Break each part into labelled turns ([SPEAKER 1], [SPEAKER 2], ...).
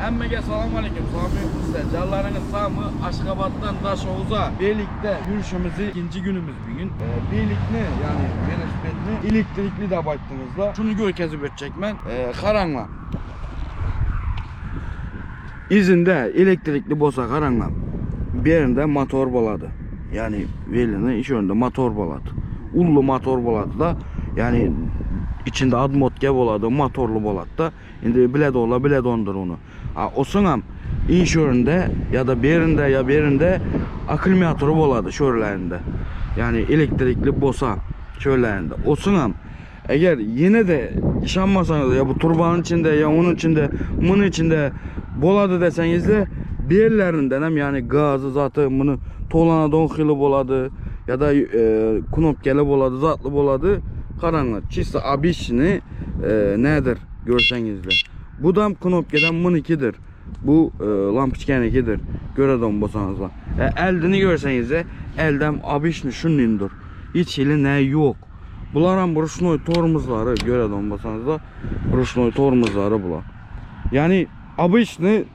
[SPEAKER 1] Hammaga salom alaykum. Sog'ligingiz Canlarınız sağmı Aşgabat'tan Daşoğuz'a birlikte yürüyüşümüzü ikinci günümüz bugün. Ee, birlikte yani velosipedli elektrikli de baktığımızda şunu görkezip ötecek ben. Ee, karanla. İzinde elektrikli bosa karanla. Bir yerinde motor boladı. Yani velini iş önünde motor boladı. Ullu motor boladı da yani içinde ad modge boladı, motorlu boladı da. Şimdi bile dola bile dondur onu. Ha, osunam iş önünde ya da bir yerinde ya bir yerinde akümülatörü boladı şöyle Yani elektrikli bosa şöylerinde. Osunam eğer yine de işanmasanız ya bu turbanın içinde ya onun içinde bunun içinde boladı deseniz de bir yerlerinden hem yani gazı zatı bunu tolana donxili boladı ya da e, knopkeli boladı zatlı boladı karanlık çiste abişini e, nedir görseniz de bu da knopkeden bununkidir bu e, lampiçkenikidir göre bosanızla e, eldini görseniz de elden abişini şunnindir hiç ili ne yok Bunlar bu ruşnoy tormuzları göre donbasanız da ruşnoy tormuzları bular. Yani обычный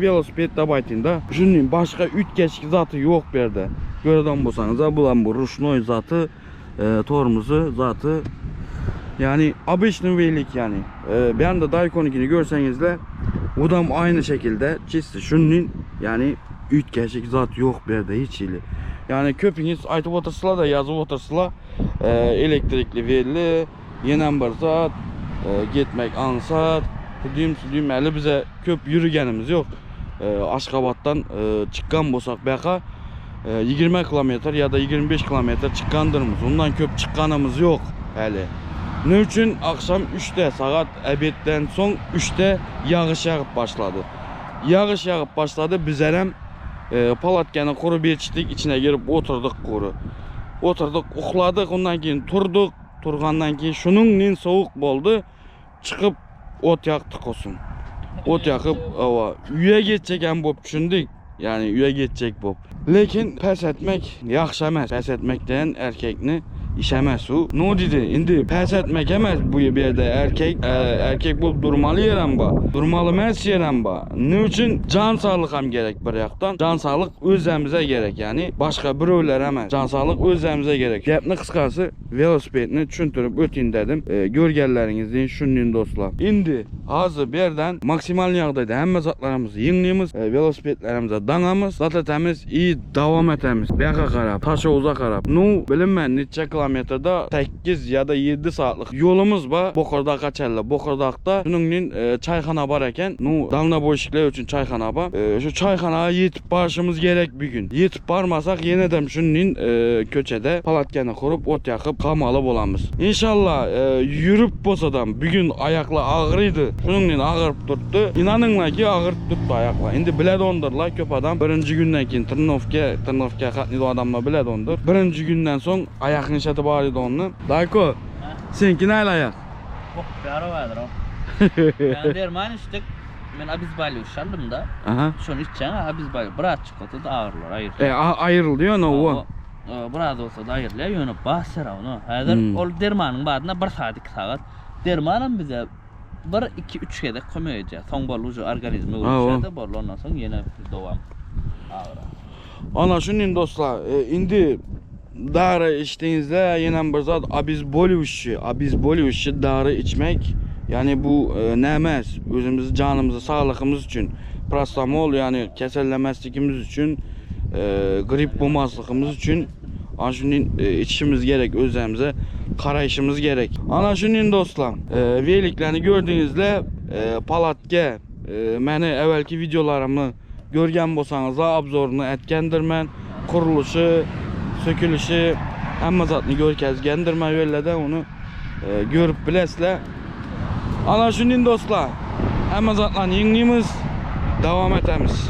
[SPEAKER 1] velosipedde baytında şunun başka üç geçki zatı yok bir yerde. Göre donbasanız da bulan bu ruşnoy zatı e, tormuzu zatı yani обычный velik yani. E, ben de Daikon'unkini görseniz de bu da aynı şekilde çizdi. Şunun yani üç geçik zat yok bir yerde hiç ili. Yani köpünüz aytıp otursula da yazıp otursula e, elektrikli verili yenen bir zat e, gitmek ansat Düdüğüm südüğüm eli bize köp yürügenimiz yok. E, Aşkabat'tan e, çıkan bolsak baka e, 20 kilometre ya da 25 kilometre çıkkandırmız. Ondan köp çıkkanımız yok hali. Ne için akşam 3'te saat ebetten son 3'te yağış yağıp başladı. Yağış yağıp başladı bizlerem e, palatkanı kuru beçtik içine girip oturduk kuru. Oturduk uxladık ondan keyin turduk. Turgandan keyin şunun nin soğuk boldu. Çıkıp ot yaktık olsun. Ot yakıp ava üye geçecek hem bop düşündük. Yani üye geçecek bop. Lekin pes etmek yaxşı emas. Pes etmekten erkekni işemez o. Ne dedi? Indi pes etmek emez bu yerde erkek e, erkek bu durmalı yeren ba. Durmalı emas yeren ba. Ne için? Can sağlık hem gerek bir yaktan. Can sağlık özümüze gerek yani. Başka bireyler emez. Can sağlık özümüze gerek. Gapni kıskası velosipedini tushuntirib o'ting dedim. E, Görgenlerinizden şunun dostlar. Indi hazır bir yerden maksimal yağdaydı. Hamma zatlarımızı yığınlayımız. E, velosipedlerimize danamız. Zatlatamiz iyi devam etemiz. Bu yoqqa qarab, taşa uza qarab. Nu bilinmən neçə kilometrdə 8 ya da 7 saatlıq yolumuz var. Boqordaq qaçarlar. Boqordaqda şunun e, çayxana var ekan. Nu dalna boşluqlar üçün çayxana var. E, şu çayxanaya yetib barışımız gerek bir gün. Yetib barmasaq yenə də şunun e, köçədə palatkanı qurub ot yaxıb qamalı bolamız. İnşallah e, yürüb bolsadan bugün ayaqla ağır idi. Şunun ağırıp tuttu. İnanınlar ki ağır tuttu ayaqla. İndi bile dondurlar köp adam. Birinci gündən keyin Tırnovka qatnıydı o adamlar bile dondur. Birinci gündən son ayaqını var idi onu. Dayko, seninki neyle ayak?
[SPEAKER 2] Oh, bir vardır o. ben derman içtik. Ben abizbali uşandım da.
[SPEAKER 1] Aha.
[SPEAKER 2] Şunu içeceğim abizbali. Bırak çikolata da ağırlar ayır.
[SPEAKER 1] E, a- ayrıldı ya ne o?
[SPEAKER 2] Burada olsa da ayırlar. Yönü basır onu. Hazır
[SPEAKER 1] Hmm.
[SPEAKER 2] ol dermanın badına bir saat iki saat. Dermanın bize bir iki üç kere koymayacak. Son bol ucu organizmi oluşadı. Bol ondan sonra yine devam. Ağır.
[SPEAKER 1] Ana şunun dostlar, e, indi darı içtiğinizde yine bir zat abiz bolivuşu, abiz bolivuşu darı içmek yani bu e, nemez özümüzü canımızı sağlığımız için prostamol yani kesellemezlikimiz için e, grip bulmazlığımız için ana şunun e, içişimiz gerek özümüze karayışımız gerek. Ana şunun dostlar e, veliklerini gördüğünüzde e, palatke e, görgən bolsanız da obzorunu etkəndir mən. Quruluşu, sökülüşü, həmmə zatını görkəzgəndir mən belə də onu e, görüb biləsizlər. Ana şunun dostlar, həmmə zatlarını yığınıyımız, davam etəmiz.